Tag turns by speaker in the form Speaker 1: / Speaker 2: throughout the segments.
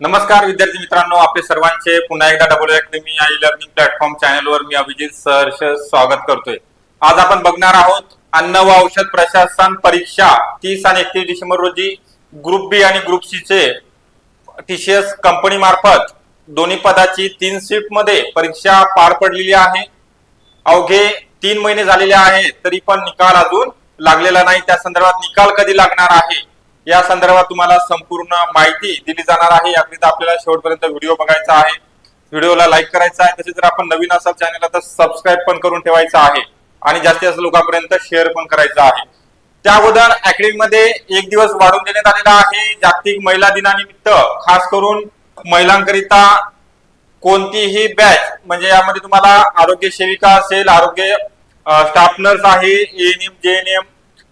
Speaker 1: नमस्कार विद्यार्थी मित्रांनो. आपले सर्वांचे पुन्हा एकदा double academy AI learning platform चॅनलवर मी अभिजित सहर्ष स्वागत करतोय. आज आपण बघणार आहोत अन्न व औषध प्रशासन परीक्षा तीस आणि एकतीस डिसेंबर रोजी ग्रुप बी आणि ग्रुप सी चे टीसीएस कंपनी मार्फत दोन्ही पदाची तीन शिफ्टमध्ये परीक्षा पार पडलेली आहे. अवघे तीन महिने झालेले आहेत तरी पण निकाल अजून लागलेला नाही. त्या संदर्भात निकाल कधी लागणार आहे? या संदर्भात तुम्हाला संपूर्ण माहिती दिली जाणार आहे. याकरिता आपल्याला शेवटपर्यंत व्हिडिओ बघायचा आहे. व्हिडिओला लाईक करायचा आहे. तसेच जर आपण नवीन असाल चॅनलला तर सबस्क्राईब पण करून ठेवायचं आहे. आणि जास्तीत जास्त लोकांपर्यंत शेअर पण करायचं आहे. त्या अगोदर अकॅडमी मध्ये एक दिवस वाढवून देण्यात आलेला आहे. जागतिक महिला दिनानिमित्त खास करून महिलांकरिता कोणतीही बॅच म्हणजे यामध्ये तुम्हाला आरोग्य सेविका असेल आरोग्य स्टाफ नर्स आहे एएनएम जेएनएम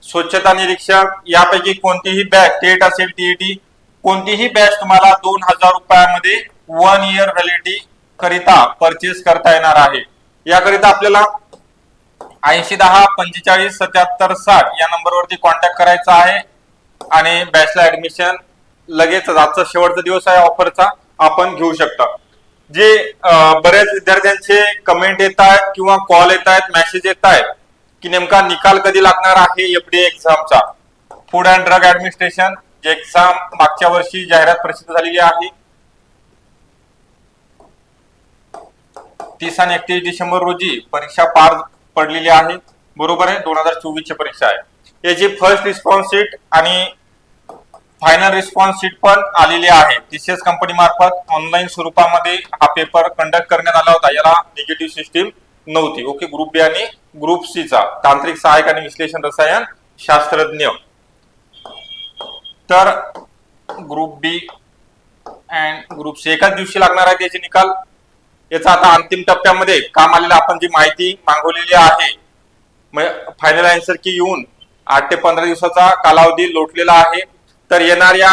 Speaker 1: स्वच्छता निरीक्षक यापैकी कोणतीही बॅच टेट असेल टीईटी कोणतीही बॅच तुम्हाला दोन हजार रुपयामध्ये वन इयर व्हॅलिडिटी करिता परचेस करता येणार आहे. याकरिता आपल्याला ऐंशी दहा पंचेचाळीस सत्याहत्तर साठ या नंबरवरती कॉन्टॅक्ट करायचा आहे. आणि बॅचला ऍडमिशन लगेच आजचा शेवटचा दिवस आहे ऑफरचा आपण घेऊ शकता. जे बऱ्याच विद्यार्थ्यांचे कमेंट येत आहेत किंवा कॉल येत आहेत मेसेज येत आहेत की नेमका निकाल कधी लागणार आहे एफडीए एक्झामचा? फूड अँड ड्रग ऍडमिनिस्ट्रेशन जे एक्झाम मागच्या वर्षी जाहिरात प्रसिद्ध झालेली आहे. तीस आणि एकतीस डिसेंबर रोजी परीक्षा पार पडलेली आहे. बरोबर आहे दोन हजार चोवीस ची परीक्षा आहे. याची फर्स्ट रिस्पॉन्स शीट आणि फायनल रिस्पॉन्स शीट पण आलेली आहे. टीसीएस कंपनी मार्फत ऑनलाईन स्वरूपामध्ये हा पेपर कंडक्ट करण्यात आला होता. याला निगेटिव्ह सिस्टीम नव्हती. ओके ग्रुप बी आणि ग्रुप सी चा. तांत्रिक सहाय्यक आणि विश्लेषण रसायन शास्त्रज्ञ. तर group B and group C एकाच दिवशी लागणार आहे त्याचे निकाल. याचा आता अंतिम टप्प्यामध्ये काम आलेलं आपण जी माहिती मागवलेली आहे फायनल आन्सर की येऊन आठ ते पंधरा दिवसाचा कालावधी लोटलेला आहे. तर येणाऱ्या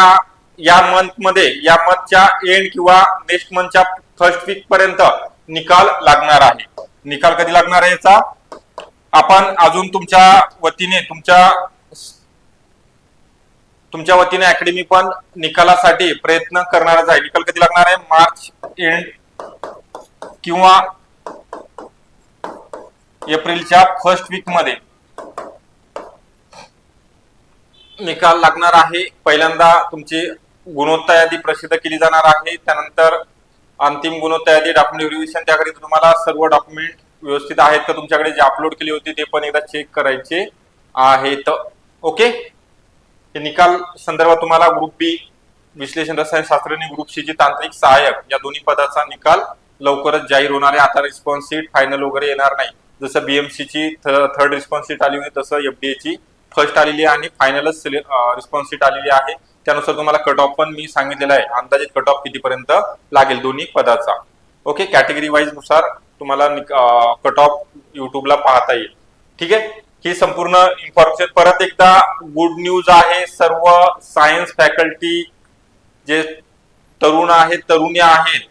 Speaker 1: या मंथमध्ये या मंथच्या एंड किंवा नेक्स्ट मंथच्या फर्स्ट वीक पर्यंत निकाल लागणार आहे. निकाल कधी लागणार आहे याचा? आपण अजून तुमच्या वतीने तुमच्या तुमच्या वतीने अकॅडमी पण निकालासाठी प्रयत्न करणारच आहे. निकाल कधी लागणार आहे? मार्च एंड किंवा एप्रिलच्या फर्स्ट वीकमध्ये. निकाल लागणार आहे. पहिल्यांदा तुमची गुणवत्ता यादी प्रसिद्ध केली जाणार आहे. त्यानंतर अंतिम गुणवत्ता डॉक्युमेंट व्हेरिफिकेशन त्याकरिता तुम्हाला सर्व डॉक्युमेंट व्यवस्थित आहेत का तुमच्याकडे जे अपलोड केले होते ते पण एकदा चेक करायचे आहेत. ओके हे निकाल संदर्भात तुम्हाला ग्रुप बी विश्लेषण रसायन शास्त्र आणि ग्रुप सी ची तांत्रिक सहाय्यक या दोन्ही पदाचा निकाल लवकरच जाहीर होणार आहे. आता रिस्पॉन्स सीट फायनल वगैरे येणार नाही. जसं बीएमसी ची थर्ड रिस्पॉन्स सीट आली होती तसं एफडीए ची फर्स्ट आलेली आहे आणि फायनलच रिस्पॉन्स सीट आलेली आहे. त्यानुसार तुम्हाला कट ऑफ पण मी सांगितलेलं आहे. अंदाजित कट ऑफ कितीपर्यंत लागेल दोन्ही पदाचा. ओके कॅटेगरी वाईजनुसार तुम्हाला कट ऑफ युट्यूबला पाहता येईल. ठीक आहे? ही संपूर्ण इन्फॉर्मेशन परत एकदा गुड न्यूज आहे. सर्व सायन्स फॅकल्टी जे तरुण आहेत तरुणी आहेत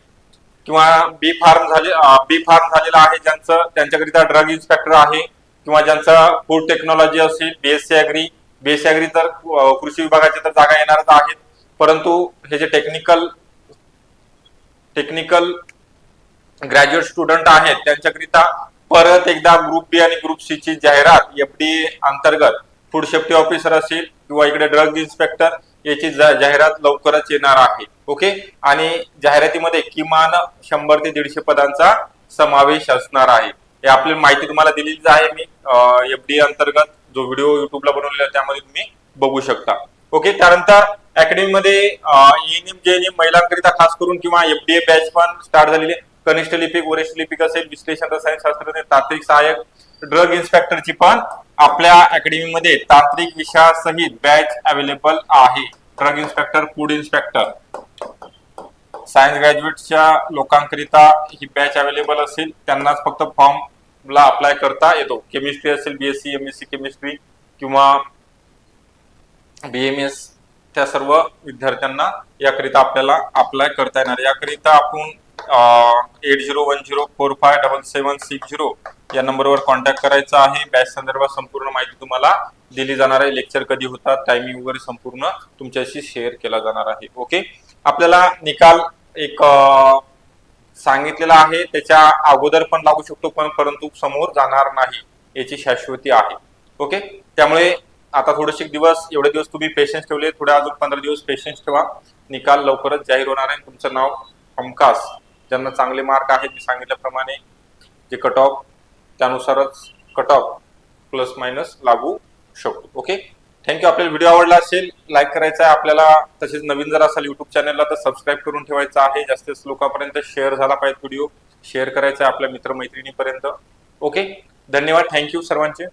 Speaker 1: किंवा बी फार्म झाले बी फार्म झालेला आहे ज्यांचं त्यांच्याकरिता ड्रग इन्स्पेक्टर आहे किंवा ज्यांचा फूड टेक्नॉलॉजी असेल बीएससी अग्री बेसॅगरी तर कृषी विभागाच्या तर जागा येणारच आहेत. परंतु हे जे टेक्निकल टेक्निकल ग्रॅज्युएट स्टुडंट आहेत त्यांच्याकरिता परत एकदा ग्रुप बी आणि ग्रुप सी ची जाहिरात एफडीए अंतर्गत फूड सेफ्टी ऑफिसर असेल किंवा इकडे ड्रग इन्स्पेक्टर याची जाहिरात लवकरच येणार आहे. ओके आणि जाहिरातीमध्ये किमान शंभर ते दीडशे पदांचा समावेश असणार आहे. हे आपली माहिती तुम्हाला दिलेलीच आहे मी एफडीए अंतर्गत. जो व्हिडिओ युट्यूबला बनवलेला आहे त्यामध्ये तुम्ही बघू शकता. ओके त्यानंतर अकॅडमीमध्ये एन जेएनएम महिलांकरिता खास करून किंवा एफडीए बॅच पण स्टार्ट झालेली आहे. कनिष्ठ लिपिक वरिष्ठ लिपिक असेल विश्लेषण रसायनशास्त्रज्ञ तांत्रिक सहाय्यक ड्रग इन्स्पेक्टरची पण आपल्या अकॅडमीमध्ये तांत्रिक विषयासहित बॅच अवेलेबल आहे. Drug inspector food inspector science ग्रॅज्युएटच्या लोकांकरिता ही बॅच अवेलेबल असेल त्यांनाच फक्त फॉर्म ला अप्लाय करता येतो. केमिस्ट्री असेल बीएससी एमएससी केमिस्ट्री किंवा बीएमएस त्या सर्व विद्यार्थ्यांना याकरिता आपल्याला अप्लाय करता येणार. याकरिता आपण eight zero one zero four five double seven six zero या नंबरवर कॉन्टॅक्ट करायचा आहे. बॅच संदर्भात संपूर्ण माहिती तुम्हाला दिली जाणार आहे. लेक्चर कधी होतात टायमिंग वगैरे संपूर्ण तुमच्याशी शेअर केला जाणार आहे. ओके आपल्याला निकाल एक सांगितलेला आहे त्याच्या अगोदर पण लागू शकतो पण परंतु समोर जाणार नाही याची शाश्वती आहे. ओके? त्यामुळे आता थोडेसे दिवस एवढे दिवस तुम्ही पेशन्स ठेवले थोडे अजून पंधरा दिवस पेशन्स ठेवा. निकाल लवकरच जाहीर होणार आहे. तुमचं नाव हमखास ज्यांना चांगले मार्क आहेत मी सांगितल्याप्रमाणे जे कट ऑफ त्यानुसारच कट ऑफ प्लस मायनस लागू शकतो. ओके? थँक्यू. आपल्याला व्हिडिओ आवडला असेल लाईक करायचा आहे आपल्याला. तसेच नवीन जर असाल युट्यूब चॅनलला तर सबस्क्राईब करून ठेवायचं आहे. जास्तीत जास्त लोकांपर्यंत शेअर झाला पाहिजे व्हिडिओ शेअर करायचा आहे आपल्या मित्रमैत्रिणीपर्यंत. ओके धन्यवाद. थँक्यू सर्वांचे.